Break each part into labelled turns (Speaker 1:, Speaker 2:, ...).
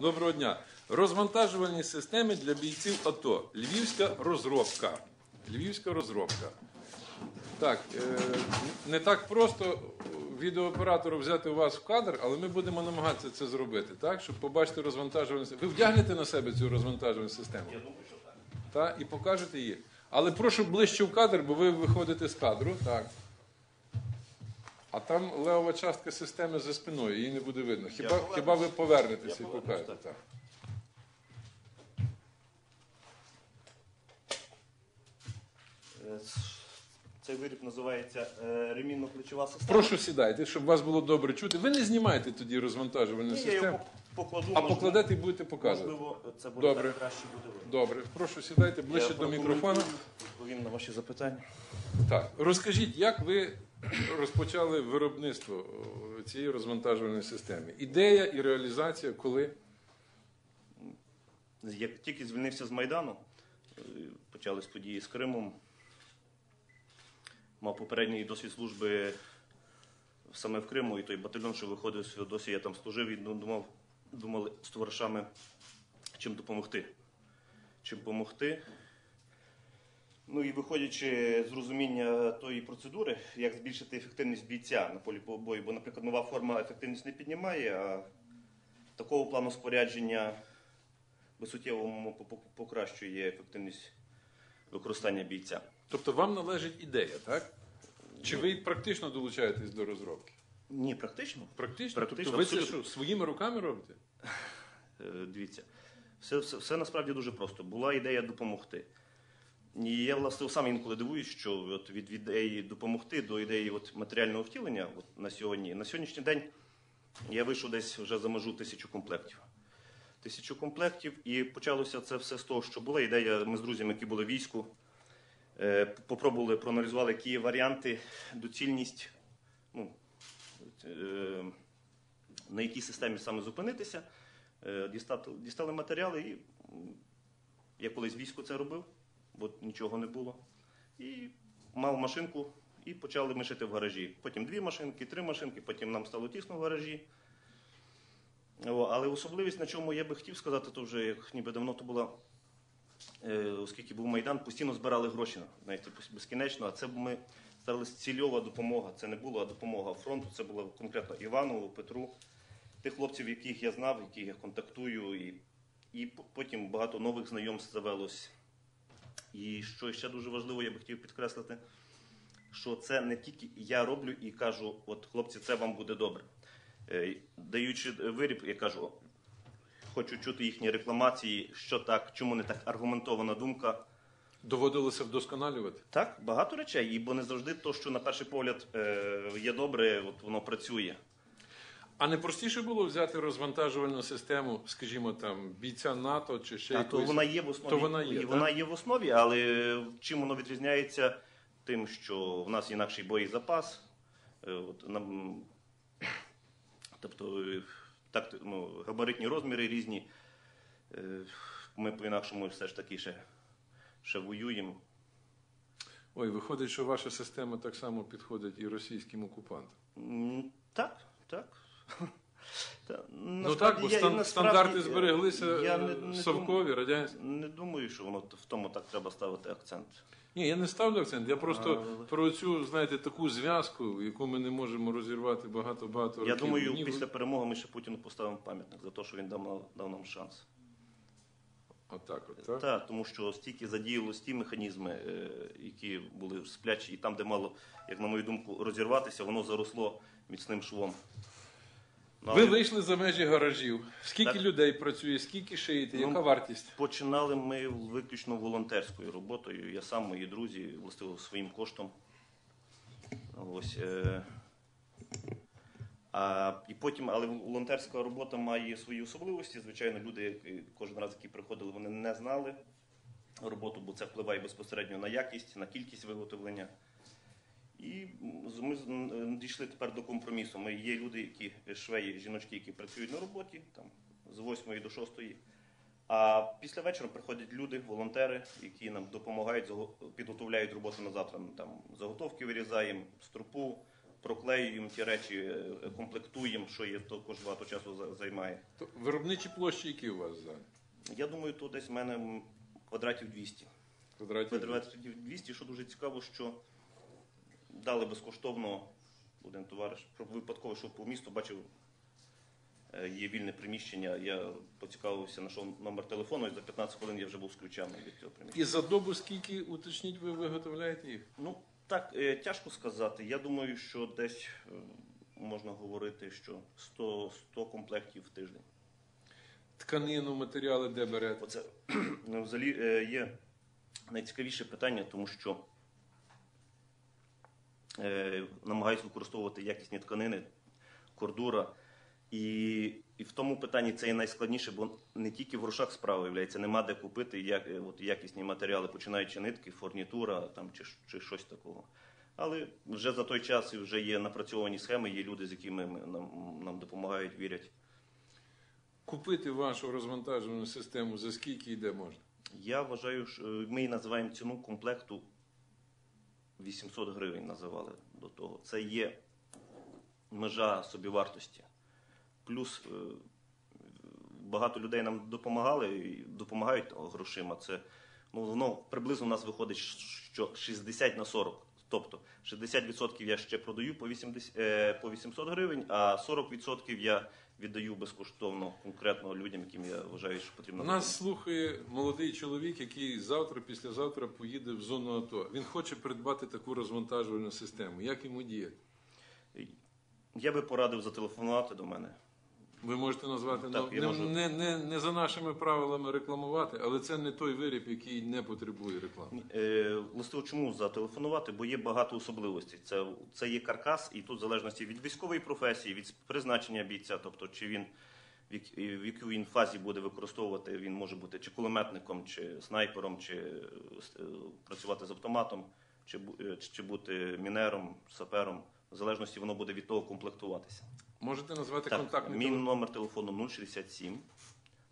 Speaker 1: Доброго дня. Розвантажувальні системи для бійців АТО. Львівська розробка. Львівська розробка. Так, е, не так просто відеооператору взяти вас в кадр, але ми будемо намагатися це зробити, так? Щоб побачити розвантажувальну систему. Ви вдягнете на себе цю розвантажувальну систему?
Speaker 2: Я думаю, що так.
Speaker 1: Та, і покажете її. Але прошу ближче в кадр, бо ви виходите з кадру. Так. А там левова частка системи за спиною, її не буде видно. Хіба,
Speaker 2: повернусь.
Speaker 1: хіба ви повернетеся і покажете? Так.
Speaker 2: Е, Цей виріб називається е, ремінно-плечова система.
Speaker 1: Прошу сідайте, щоб вас було добре чути. Ви не знімайте тоді розвантажувальну
Speaker 2: Ні, я його
Speaker 1: систему,
Speaker 2: покладу.
Speaker 1: а
Speaker 2: можливо-
Speaker 1: покладете і будете показувати.
Speaker 2: Можливо, це буде
Speaker 1: Добре.
Speaker 2: так краще буде видно.
Speaker 1: Добре, прошу сідайте ближче
Speaker 2: Я
Speaker 1: до мікрофона.
Speaker 2: Відповім на ваші запитання.
Speaker 1: Так, розкажіть, як ви розпочали виробництво цієї розвантажувальної системи? Ідея і реалізація коли?
Speaker 2: Як тільки звільнився з Майдану, е, почались події з Кримом. Мав попередній досвід служби саме в Криму, і той батальйон, що виходив Феодосії, я там служив і думав, думали з товаришами, чим допомогти. Чим допомогти. Ну і виходячи з розуміння тої процедури, як збільшити ефективність бійця на полі бою, бо, наприклад, нова форма ефективність не піднімає, а такого плану спорядження суттєво по- по- покращує ефективність використання бійця.
Speaker 1: Тобто вам належить ідея, так? Чи ви практично долучаєтесь до розробки?
Speaker 2: Ні, практично.
Speaker 1: Практично?
Speaker 2: Практично,
Speaker 1: тобто ви це що, своїми руками робите?
Speaker 2: Е, Дивіться, все, все, все насправді дуже просто. Була ідея допомогти. І я власне сам інколи дивуюсь, що от від ідеї допомогти до ідеї от матеріального втілення от на сьогодні. На сьогоднішній день я вийшов десь вже за межу тисячу комплектів. Тисячу комплектів, і почалося це все з того, що була ідея. Ми з друзями, які були в війську, е, попробували, проаналізували, які варіанти, доцільність. Ну, е, на якій системі саме зупинитися, Е, дістали матеріали, і я колись в війську це робив, бо нічого не було. І мав машинку, і почали ми шити в гаражі. Потім дві машинки, три машинки, потім нам стало тісно в гаражі. Але особливість, на чому я би хотів сказати, то вже як ніби давно то була, е, оскільки був Майдан, постійно збирали гроші, знаєте, безкінечно, а це ми старалися цільова допомога. Це не була допомога фронту, це була конкретно Іванову, Петру, тих хлопців, яких я знав, яких я контактую, і, і потім багато нових знайомств завелось. І що ще дуже важливо, я би хотів підкреслити, що це не тільки я роблю і кажу, от хлопці, це вам буде добре. Е, Даючи виріб, я кажу, хочу чути їхні рекламації, що так, чому не так аргументована думка.
Speaker 1: Доводилося вдосконалювати?
Speaker 2: Так, багато речей, бо не завжди то, що на перший погляд е, є добре, от воно працює.
Speaker 1: А не простіше було взяти розвантажувальну систему, скажімо, там, бійця НАТО чи ще
Speaker 2: Та, то вона є в основі,
Speaker 1: То вона є, так?
Speaker 2: вона є в основі, але чим воно відрізняється? Тим, що в нас інакший боєзапас, е, от, нам, тобто так, ну, габаритні розміри різні. Е, Ми по-інакшому все ж таки ще, ще воюємо.
Speaker 1: Ой, виходить, що ваша система так само підходить і російським окупантам.
Speaker 2: Так, так. Та,
Speaker 1: ну так, бо
Speaker 2: я-
Speaker 1: стан-
Speaker 2: насправді,
Speaker 1: стандарти
Speaker 2: е,
Speaker 1: збереглися
Speaker 2: я
Speaker 1: е,
Speaker 2: не- не
Speaker 1: совкові, радянські.
Speaker 2: Не думаю, що воно в тому так треба ставити акцент.
Speaker 1: Ні, я не ставлю акцент. Я просто
Speaker 2: Але-
Speaker 1: про цю, знаєте, таку зв'язку, яку ми не можемо розірвати багато-багато років.
Speaker 2: Я думаю,
Speaker 1: Ні,
Speaker 2: після перемоги ми ще Путіну поставимо пам'ятник за те, що він дав, дав нам шанс.
Speaker 1: Отак, от, так?
Speaker 2: Так, тому що стільки задіялось ті механізми, е, які були сплячі, і там, де мало, як на мою думку, розірватися, воно заросло міцним швом. Ну,
Speaker 1: Ви вийшли за межі гаражів. Скільки
Speaker 2: Так.
Speaker 1: людей працює, скільки шиєте,
Speaker 2: Ну,
Speaker 1: яка вартість?
Speaker 2: Починали ми виключно волонтерською роботою. Я сам, мої друзі, властиво своїм коштом. Ось, е, а, і потім, але волонтерська робота має свої особливості. Звичайно, люди, які кожен раз, які приходили, вони не знали роботу, бо це впливає безпосередньо на якість, на кількість виготовлення. І ми дійшли тепер до компромісу. Ми є люди, які швеї, жіночки, які працюють на роботі там, з 8 до 6. А після вечора приходять люди, волонтери, які нам допомагають, підготовляють роботу на завтра. Ми Там заготовки вирізаємо, струпу, проклеюємо ті речі, е, комплектуємо, що є також багато часу за- займає.
Speaker 1: То виробничі площі, які у вас за
Speaker 2: Я думаю, то десь в мене квадратів 200.
Speaker 1: квадратів?
Speaker 2: Квадратів 200, що дуже цікаво, що дали безкоштовно один товариш. Випадково йшов по місту, бачив, е, є вільне приміщення. Я поцікавився, знайшов номер телефону, і за 15 хвилин я вже був з ключами від цього приміщення.
Speaker 1: І за добу скільки, уточніть, ви виготовляєте їх?
Speaker 2: Ну, так, е, тяжко сказати. Я думаю, що десь е, можна говорити, що 100, 100 комплектів в тиждень.
Speaker 1: Тканину, матеріали де берете?
Speaker 2: Оце ну, взагалі є найцікавіше питання, тому що намагаюся використовувати якісні тканини, кордура. І, і в тому питанні це є найскладніше, бо не тільки в грошах справа виявляється, нема де купити як, е, от, якісні матеріали, починаючи нитки, фурнітура там, чи, чи щось такого. Але вже за той час і вже є напрацьовані схеми, є люди, з якими ми, нам, нам допомагають, вірять.
Speaker 1: Купити вашу розвантажувальну систему за скільки і де можна?
Speaker 2: Я вважаю, що е, ми її називаємо ціну комплекту 800 гривень називали до того. Це є межа собівартості. Плюс е, багато людей нам допомагали і допомагають грошима. Це ну, воно приблизно у нас виходить, що 60 на 40. Тобто 60% я ще продаю по 80, е, по 800 гривень, а 40% я віддаю безкоштовно конкретно людям, яким я вважаю, що потрібно.
Speaker 1: Нас слухає молодий чоловік, який завтра, післязавтра поїде в зону АТО. Він хоче придбати таку розвантажувальну систему. Як йому діяти?
Speaker 2: Я би порадив зателефонувати до мене.
Speaker 1: Ви можете назвати
Speaker 2: Так,
Speaker 1: не,
Speaker 2: можу.
Speaker 1: не, не, не за нашими правилами рекламувати, але це не той виріб, який не потребує реклами.
Speaker 2: Е, властиво, чому зателефонувати? Бо є багато особливостей. Це, це є каркас, і тут в залежності від військової професії, від призначення бійця, тобто чи він в як- в якій він фазі буде використовувати, він може бути чи кулеметником, чи снайпером, чи е, с- е, працювати з автоматом, чи, бу- е, чи бути мінером, сапером. В залежності воно буде від того комплектуватися.
Speaker 1: Можете назвати
Speaker 2: Так,
Speaker 1: контактний
Speaker 2: мій
Speaker 1: телефон?
Speaker 2: номер телефону 067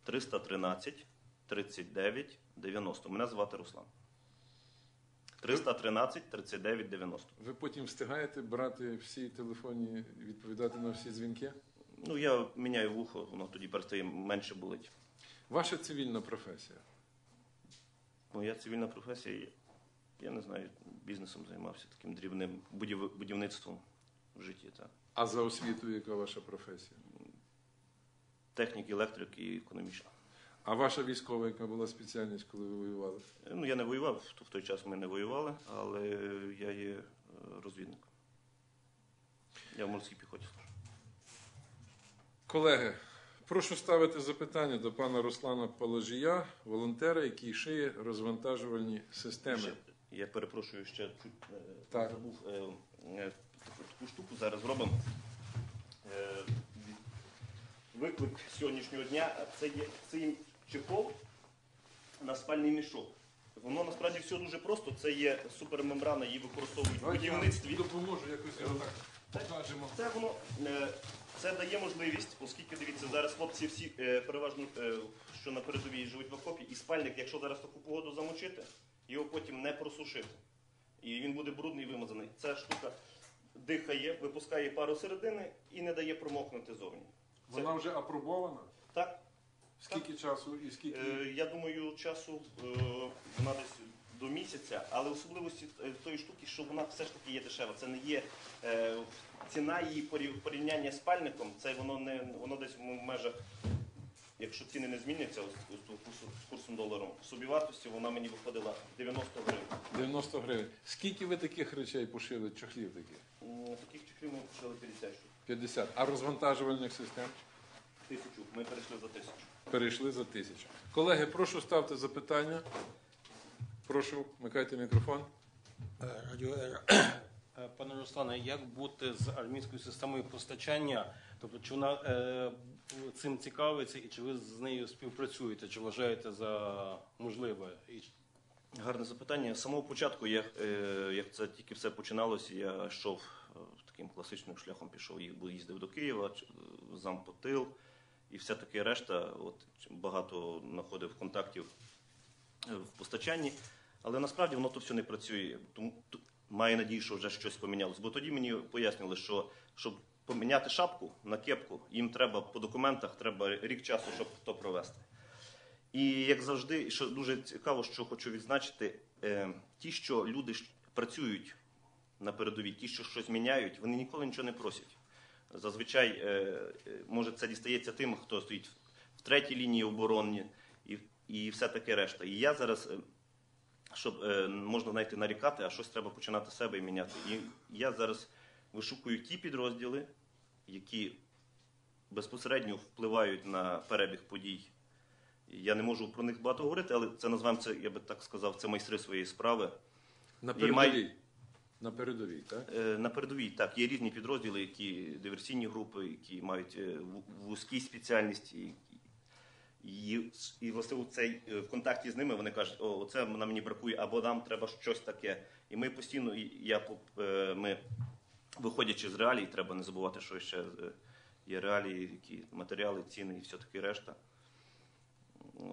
Speaker 2: 313 39 90. Мене звати Руслан. 313 39 90.
Speaker 1: Ви потім встигаєте брати всі телефонні, відповідати на всі дзвінки?
Speaker 2: Ну, я міняю вухо, воно тоді перестає менше болить.
Speaker 1: Ваша цивільна професія.
Speaker 2: Моя цивільна професія, я- не знаю, бізнесом займався таким дрібним будів- будівництвом в житті. Так.
Speaker 1: А за освітою, яка ваша професія?
Speaker 2: Технік, електрик і економічна.
Speaker 1: А ваша військова, яка була спеціальність, коли ви воювали?
Speaker 2: Ну, я не воював, в той час ми не воювали, але я є е, розвідником. Я в морській піхоті.
Speaker 1: Колеги, прошу ставити запитання до пана Руслана Положія, волонтера, який шиє розвантажувальні системи.
Speaker 2: Ще, я перепрошую, ще чуть е,
Speaker 1: Так.
Speaker 2: забув е, таку, штуку. Зараз зробимо. Е, виклик сьогоднішнього дня це є цей чехол на спальний мішок. Воно насправді все дуже просто. Це є супермембрана, її використовують в будівництві.
Speaker 1: допоможу, якось його так покажемо.
Speaker 2: Це воно е, це дає можливість, оскільки дивіться, зараз хлопці всі е, переважно, що на передовій живуть в окопі, і спальник, якщо зараз таку погоду замочити, його потім не просушити. І він буде брудний і вимазаний. Ця штука дихає, випускає пару середини і не дає промокнути зовні. Це-
Speaker 1: Вона вже апробована.
Speaker 2: Так,
Speaker 1: Скільки часу і скільки?
Speaker 2: Е, я думаю, часу е, вона десь до місяця, але особливості е, тої штуки, що вона все ж таки є дешева. Це не є е, ціна її порів- порівняння з спальником, це воно не воно десь в межах. Якщо ціни не зміняться ось, ось тут курсу- з курсом доларом, в собівартості вона мені виходила 90 гривень.
Speaker 1: 90 гривень. Скільки ви таких речей пошили, чохлів таких?
Speaker 2: М, Таких чехлів ми почали 50 штук.
Speaker 1: 50. А розвантажувальних систем?
Speaker 2: Тисячу. Ми перейшли за тисячу.
Speaker 1: Перейшли за тисячу. Колеги, прошу ставте запитання. Прошу, вмикайте мікрофон.
Speaker 3: Е, Радіо Е, Пане Руслане, як бути з армійською системою постачання? Тобто, чи вона е, цим цікавиться і чи ви з нею співпрацюєте, чи вважаєте за можливе? І
Speaker 2: Гарне запитання. З самого початку, як, е, як це тільки все починалося, я йшов е, таким класичним шляхом, пішов, їздив до Києва, е, зампотил і все таке решта. От, багато знаходив контактів е, в постачанні. Але насправді воно то все не працює. Тому, маю надію, що вже щось помінялось. Бо тоді мені пояснили, що щоб поміняти шапку на кепку, їм треба по документах, треба рік часу, щоб то провести. І як завжди, що дуже цікаво, що хочу відзначити, е, ті, що люди працюють на передовій, ті, що щось міняють, вони ніколи нічого не просять. Зазвичай, е, е, може, це дістається тим, хто стоїть в третій лінії оборони і, і все таке решта. І я зараз, е, щоб можна знайти нарікати, а щось треба починати з себе і міняти. І я зараз вишукую ті підрозділи, які безпосередньо впливають на перебіг подій. Я не можу про них багато говорити, але це називаємо це, я би так сказав, це майстри своєї справи.
Speaker 1: На передовій. На передовій, так?
Speaker 2: Е, На передовій так є різні підрозділи, які диверсійні групи, які мають е, вузькі спеціальності. І, і, власне у цей е, в контакті з ними вони кажуть, о, оце нам мені бракує, або нам треба щось таке. І ми постійно, я ми виходячи з реалій, треба не забувати, що ще є реалії, які матеріали, ціни і все таке решта.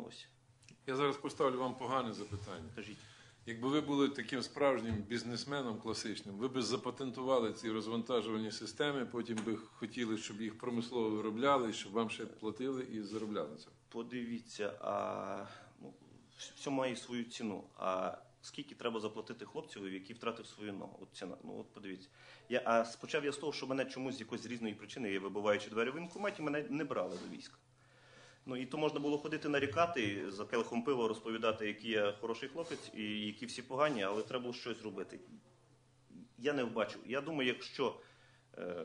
Speaker 2: Ось,
Speaker 1: Я зараз поставлю вам погане запитання.
Speaker 2: кажіть.
Speaker 1: Якби ви були таким справжнім бізнесменом класичним, ви б запатентували ці розвантажувальні системи, потім би хотіли, щоб їх промислово виробляли, щоб вам ще платили і заробляли це.
Speaker 2: Подивіться, а ну, все має свою ціну. А скільки треба заплатити хлопцю, який втратив свою ногу? От ціна. Ну от подивіться. Я а почав я з того, що мене чомусь з якоїсь різної причини, я вибиваючи двері в інкоматі, мене не брали до війська. Ну і то можна було ходити нарікати за келихом пива, розповідати, який я хороший хлопець і які всі погані, але треба було щось робити. Я не вбачу. Я думаю, якщо е,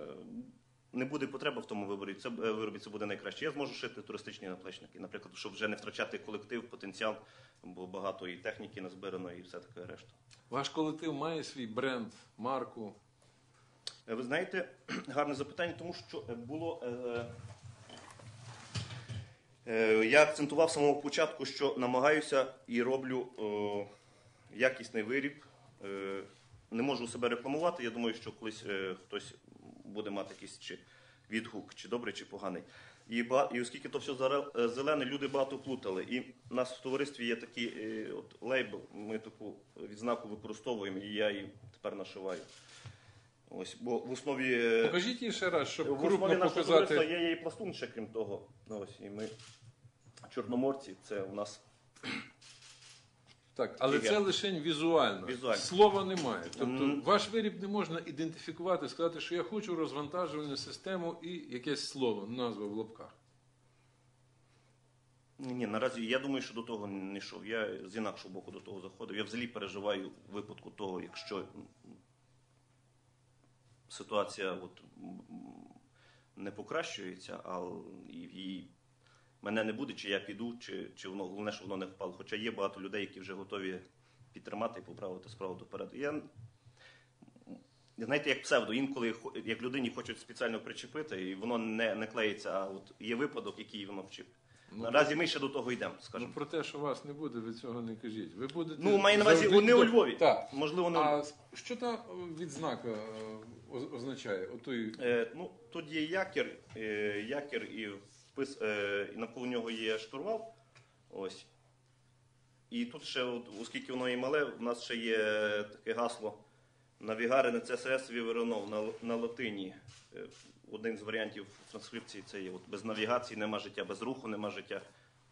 Speaker 2: не буде потреби в тому виборі, це е, виробі це буде найкраще. Я зможу шити туристичні наплечники, наприклад, щоб вже не втрачати колектив, потенціал, бо багато і техніки назбирано, і все таке решта.
Speaker 1: Ваш колектив має свій бренд, марку.
Speaker 2: Е, Ви знаєте, гарне запитання, тому що е, було. Е, е, я акцентував з самого початку, що намагаюся і роблю е, якісний виріб. Е, не можу себе рекламувати. Я думаю, що колись е, хтось буде мати якийсь чи відгук, чи добрий, чи поганий. І, оскільки то все е, зелене, люди багато плутали. І в нас в товаристві є такий е, от лейбл, ми таку відзнаку використовуємо, і я її тепер нашиваю. Ось, бо в основі, е,
Speaker 1: Покажіть її ще раз, щоб
Speaker 2: в основі нашого товариства
Speaker 1: показати.
Speaker 2: є, є і пластун ще крім того. Ну, Ось, і ми чорноморці, це у нас
Speaker 1: Так, але це лише візуально.
Speaker 2: Візуально.
Speaker 1: Слова немає. Тобто ваш виріб не можна ідентифікувати, сказати, що я хочу розвантажувальну систему і якесь слово, назва в лапках.
Speaker 2: Ні, ні, наразі я думаю, що до того не йшов. Я з інакшого боку до того заходив. Я взагалі переживаю в випадку того, якщо м, ситуація от, не покращується, а і, і мене не буде, чи я піду, чи, чи воно головне, що воно не впало. Хоча є багато людей, які вже готові підтримати і поправити справу допереду. Я Знаєте, як псевдо, інколи як людині хочуть спеціально причепити, і воно не, не клеїться, а от є випадок, який воно вчив.
Speaker 1: Ну,
Speaker 2: Наразі ми ще до того йдемо,
Speaker 1: Ну, про те, що вас не буде, ви цього не кажіть. Ви будете
Speaker 2: Ну, маю на увазі, вони у Львові.
Speaker 1: Так.
Speaker 2: Можливо, не
Speaker 1: А що та відзнака е, означає? Отой...
Speaker 2: е, ну, тут є якір, е, якір і впис, е, навколо нього є штурвал. Ось. І тут ще, от, оскільки воно і мале, у нас ще є таке гасло Навігари на ЦСС Віверонов на, на латині. Е, Один з варіантів транскрипції це є от, без навігації нема життя, без руху нема життя.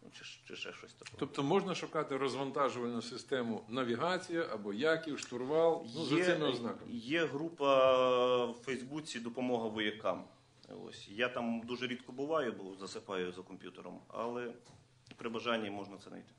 Speaker 2: Ну, чи, чи ще щось таке.
Speaker 1: Тобто можна шукати розвантажувальну систему навігація або яків, штурвал, ну, за цими ознаками.
Speaker 2: Є група в Фейсбуці допомога воякам. Ось я там дуже рідко буваю, бо засипаю за комп'ютером, але при бажанні можна це знайти.